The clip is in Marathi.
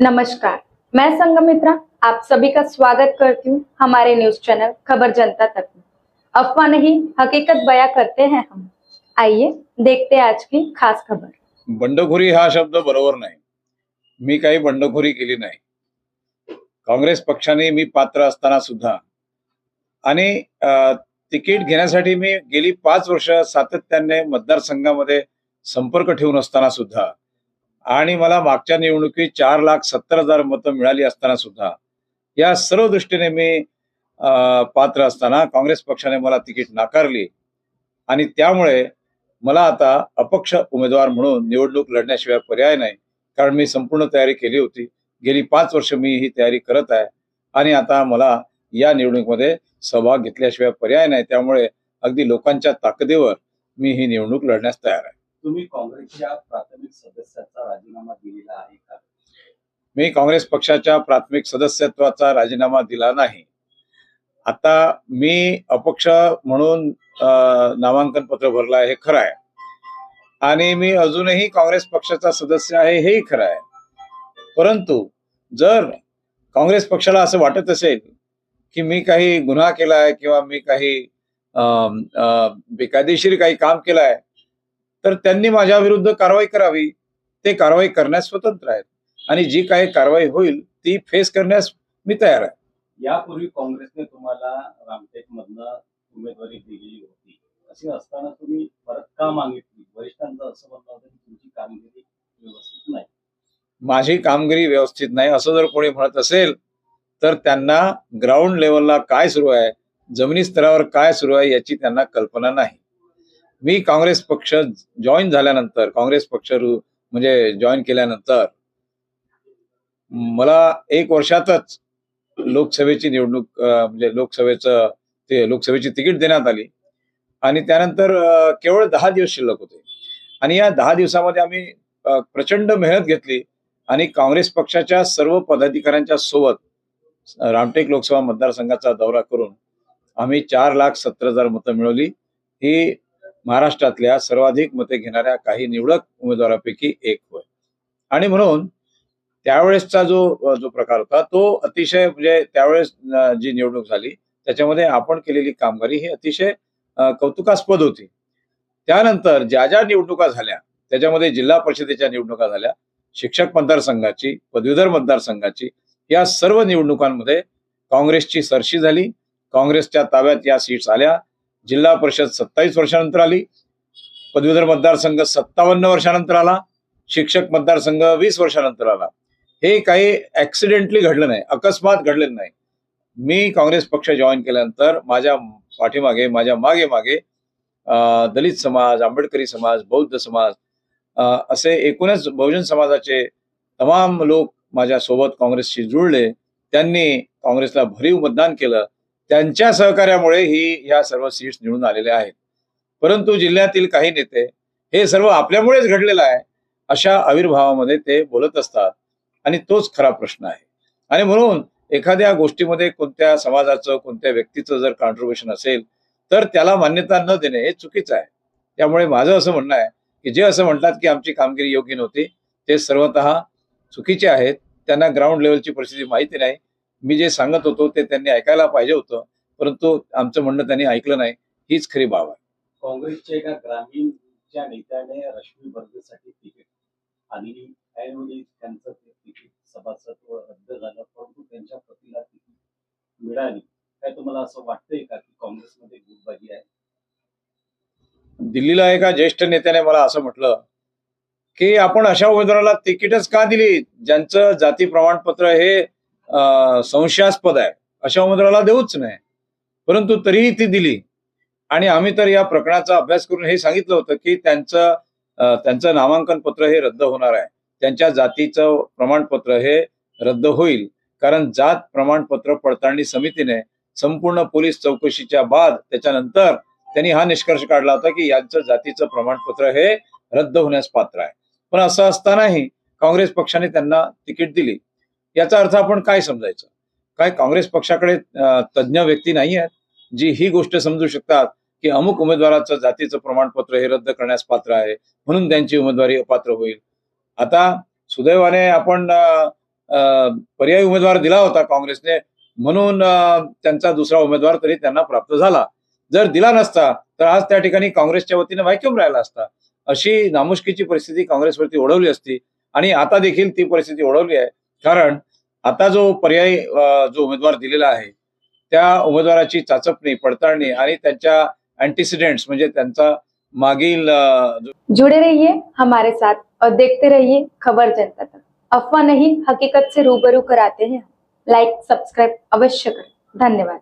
नमस्कार. मैं संगमित्रा आप सभी का स्वागत करती हूँ हमारे न्यूज चैनल खबर जनता तक में। अफवाह नहीं हकीकत बयां करते हैं हम। आइए देखते हैं आज की खास खबर। बंडखोरी हा शब्द बरोबर नाही. मी काही बंडखोरी केली नाही. काँग्रेस पक्षाने मी पात्र असताना सुद्धा आणि तिकीट घेण्यासाठी मी गेली पाच वर्ष सातत्याने मतदारसंघामध्ये संपर्क ठेवून असताना सुद्धा आणि मला मागच्या निवडणुकीत चार लाख सत्तर हजार मतं मिळाली असताना सुद्धा. या सर्व दृष्टीने मी अ, पात्र असताना काँग्रेस पक्षाने मला तिकीट नाकारली. आणि त्यामुळे मला आता अपक्ष उमेदवार म्हणून निवडणूक लढण्याशिवाय पर्याय नाही. कारण मी संपूर्ण तयारी केली होती. गेली पाच वर्ष मी ही तयारी करत आहे. आणि आता मला या निवडणुकीमध्ये सहभाग घेतल्याशिवाय पर्याय नाही. त्यामुळे अगदी लोकांच्या ताकदीवर मी ही निवडणूक लढण्यास तयार आहे. तुम्ही काँग्रेसच्या प्राथमिक सदस्याचा राजीनामा दिलेला आहे का? मी काँग्रेस पक्षाच्या प्राथमिक सदस्यत्वाचा राजीनामा दिला नाही. आता मी अपक्ष म्हणून नामांकन पत्र भरलं आहे हे खरं आहे. आणि मी अजूनही काँग्रेस पक्षाचा सदस्य आहे हेही खरं आहे. परंतु जर काँग्रेस पक्षाला असं वाटत असेल की मी काही गुन्हा केला आहे किंवा मी काही बेकायदेशीर काही काम केलं आहे तर त्यांनी माझ्या विरुद्ध कारवाई करावी. ते कारवाई करण्यास स्वतंत्र आहेत. आणि जी काही कारवाई होईल ती फेस करण्यास मी तयार आहे. यापूर्वी काँग्रेसने तुम्हाला रामटेक मधनं उमेदवारी दिलेली होती. अशी असताना तुम्ही परत का मागितली? वरिष्ठांचं असं म्हणणं होतं की तुमची कामगिरी व्यवस्थित नाही. माझी कामगिरी व्यवस्थित नाही. असं जर कोणी म्हणत असेल तर त्यांना ग्राउंड लेवलला काय सुरू आहे? जमिनी स्तरावर काय सुरू आहे याची त्यांना कल्पना नाही. मी काँग्रेस पक्ष जॉईन झाल्यानंतर काँग्रेस पक्ष म्हणजे जॉईन केल्यानंतर मला एक वर्षातच लोकसभेची निवडणूक म्हणजे लोकसभेचं ते लोकसभेची तिकीट देण्यात आली. आणि त्यानंतर केवळ दहा दिवस शिल्लक होते. आणि या दहा दिवसामध्ये आम्ही प्रचंड मेहनत घेतली आणि काँग्रेस पक्षाच्या सर्व पदाधिकाऱ्यांच्या सोबत रामटेक लोकसभा मतदारसंघाचा दौरा करून आम्ही चार लाख सत्तर हजार मतं मिळवली. ही महाराष्ट्रातल्या सर्वाधिक मते घेणाऱ्या काही निवडक उमेदवारापैकी एक होय. आणि म्हणून त्यावेळेसचा जो जो प्रकार होता तो अतिशय म्हणजे त्यावेळेस जी निवडणूक झाली त्याच्यामध्ये आपण केलेली कामगिरी ही अतिशय कौतुकास्पद होती. त्यानंतर ज्या ज्या निवडणुका झाल्या त्याच्यामध्ये जिल्हा परिषदेच्या निवडणुका झाल्या शिक्षक मतदारसंघाची पदवीधर मतदारसंघाची या सर्व निवडणुकांमध्ये काँग्रेसची सरशी झाली. काँग्रेसच्या ताब्यात या सीट्स आल्या. जिल्हा परिषद सत्तावीस वर्षानंतर आली. पदवीधर मतदारसंघ सत्तावन्न वर्षानंतर आला. शिक्षक मतदारसंघ वीस वर्षानंतर आला. हे काही ऍक्सिडेंटली घडलं नाही. अकस्मात घडलेलं नाही. मी काँग्रेस पक्ष जॉईन केल्यानंतर माझ्या पाठीमागे माझ्या मागे मागे दलित समाज आंबेडकरी समाज बौद्ध समाज अं, असे एकूणच बहुजन समाजाचे तमाम लोक माझ्या सोबत काँग्रेसशी जुळले. त्यांनी काँग्रेसला भरीव मतदान केलं. त्यांच्या सहकार्यामुळे ही या सर्व सीट्स निवडून आलेल्या आहेत. परंतु जिल्ह्यातील काही नेते हे सर्व आपल्यामुळेच घडलेलं आहे अशा आविर्भावामध्ये ते बोलत असतात आणि तोच खरा प्रश्न आहे. आणि म्हणून एखाद्या गोष्टीमध्ये कोणत्या समाजाचं कोणत्या व्यक्तीचं जर कॉन्ट्रीब्युशन असेल तर त्याला मान्यता न देणे हे चुकीचं आहे. त्यामुळे माझं असं म्हणणं आहे की जे असं म्हणतात की आमची कामगिरी योग्य नव्हती ते सर्वतः चुकीचे आहेत. त्यांना ग्राउंड लेवलची परिस्थिती माहिती नाही. मी जे सांगत होतो ते त्यांनी ऐकायला पाहिजे होतं परंतु आमचं म्हणणं त्यांनी ऐकलं नाही. हीच खरी बाब आहे. काँग्रेसच्या एका ग्रामीणच्या नेत्याने रश्मी बर्देसाठी तिकीट आणि त्यावेळी त्यांचं तिकीट सभासत्व रद्द झालं परंतु त्यांच्या पतीला तिकीट मिळाली. काय तुम्हाला असं वाटतंय का की काँग्रेसमध्ये गुटबाजी आहे? दिल्लीला एका ज्येष्ठ नेत्याने मला असं म्हटलं की आपण अशा उमेदवाराला तिकीटच का दिली? ज्यांचं जाती प्रमाणपत्र हे संशयास्पद आहे. अशा उमेदवाराला देऊच नाही. परंतु तरीही ती दिली. आणि आम्ही तर या प्रकरणाचा अभ्यास करून हे सांगितलं होतं की त्यांचं त्यांचं नामांकन पत्र हे रद्द होणार आहे. त्यांच्या जातीचं प्रमाणपत्र हे रद्द होईल. कारण जात प्रमाणपत्र पडताळणी समितीने संपूर्ण पोलीस चौकशीच्या बाद त्याच्यानंतर त्यांनी हा निष्कर्ष काढला होता की यांचं जातीचं प्रमाणपत्र हे रद्द होण्यास पात्र आहे. पण असं असतानाही काँग्रेस पक्षाने त्यांना तिकीट दिली. याचा अर्थ आपण काय समजायचं? काय काँग्रेस पक्षाकडे तज्ज्ञ व्यक्ती नाही आहेत जी ही गोष्ट समजू शकतात की अमुक उमेदवाराचं जातीचं प्रमाणपत्र हे रद्द करण्यास पात्र आहे म्हणून त्यांची उमेदवारी अपात्र होईल? आता सुदैवाने आपण पर्यायी उमेदवार दिला होता काँग्रेसने म्हणून त्यांचा दुसरा उमेदवार तरी त्यांना प्राप्त झाला. जर दिला नसता तर आज त्या ठिकाणी काँग्रेसच्या वतीने व्हॅक्युम राहिला असता. अशी नामुष्कीची परिस्थिती काँग्रेसवरती ओढवली असती आणि आता देखील ती परिस्थिती ओढवली आहे. कारण आता जो पर्याय जो उमेदवार दिलेला आहे त्या उमेदवाराची चाचपणी पडताळणी आणि त्यांच्या अँटीसिडेंट्स म्हणजे त्यांचा मागील जुड़े रहिए हमारे साथ और देखते रहिए खबर जनता तक. अफवाह नहीं हकीकत से रूबरू कराते हैं लाइक सब्सक्राइब अवश्य करें. धन्यवाद.